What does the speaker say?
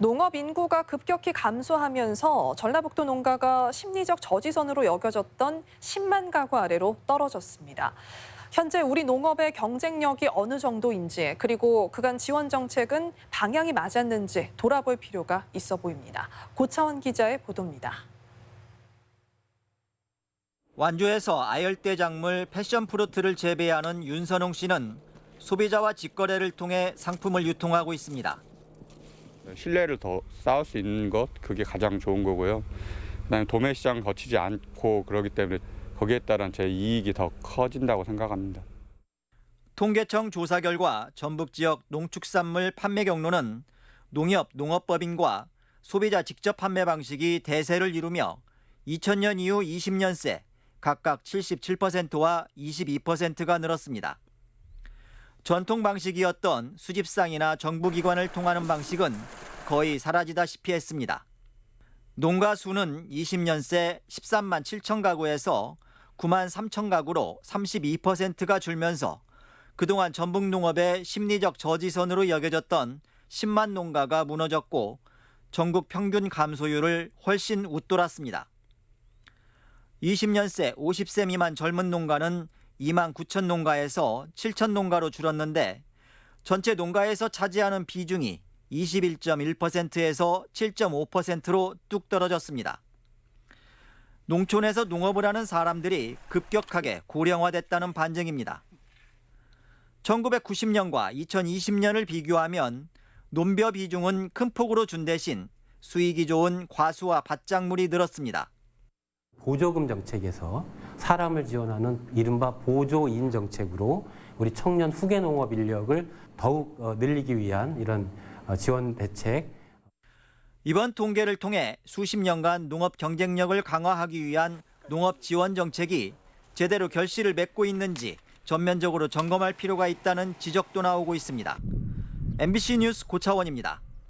농업 인구가 급격히 감소하면서 전라북도 농가가 심리적 저지선으로 여겨졌던 10만 가구 아래로 떨어졌습니다. 현재 우리 농업의 경쟁력이 어느 정도인지 그리고 그간 지원 정책은 방향이 맞았는지 돌아볼 필요가 있어 보입니다. 고차원 기자의 보도입니다. 완주에서 아열대 작물 패션 프루트를 재배하는 윤선홍 씨는 소비자와 직거래를 통해 상품을 유통하고 있습니다. 신뢰를 더 쌓을 수 있는 것 그게 가장 좋은 거고요. 그다음에 도매 시장 거치지 않고 그러기 때문에 거기에 따른 제 이익이 더 커진다고 생각합니다. 통계청 조사 결과 전북 지역 농축산물 판매 경로는 농협 농업법인과 소비자 직접 판매 방식이 대세를 이루며 2000년 이후 20년 새 각각 77%와 22%가 늘었습니다. 전통 방식이었던 수집상이나 정부기관을 통하는 방식은 거의 사라지다시피 했습니다. 농가 수는 20년 새 13만 7천 가구에서 9만 3천 가구로 32%가 줄면서 그동안 전북 농업의 심리적 저지선으로 여겨졌던 10만 농가가 무너졌고 전국 평균 감소율을 훨씬 웃돌았습니다. 20년 새 50세 미만 젊은 농가는 2만 9천 농가에서 7천 농가로 줄었는데 전체 농가에서 차지하는 비중이 21.1%에서 7.5%로 뚝 떨어졌습니다. 농촌에서 농업을 하는 사람들이 급격하게 고령화됐다는 반증입니다. 1990년과 2020년을 비교하면 논벼 비중은 큰 폭으로 준 대신 수익이 좋은 과수와 밭작물이 늘었습니다. 보조금 정책에서 사람을 지원하는 이른바 보조인 정책으로 우리 청년 후계 농업 인력을 더욱 어, 늘리기 위한 이런 어, 지원 대책 이번 통계를 통해 수십 년간 농업 경쟁력을 강화하기 위한 농업 지원 정책이 제대로 결실을 맺고 있는지 전면적으로 점검할 필요가 있다는 지적도 나오고 있습니다. MBC 뉴스 고차원입니다.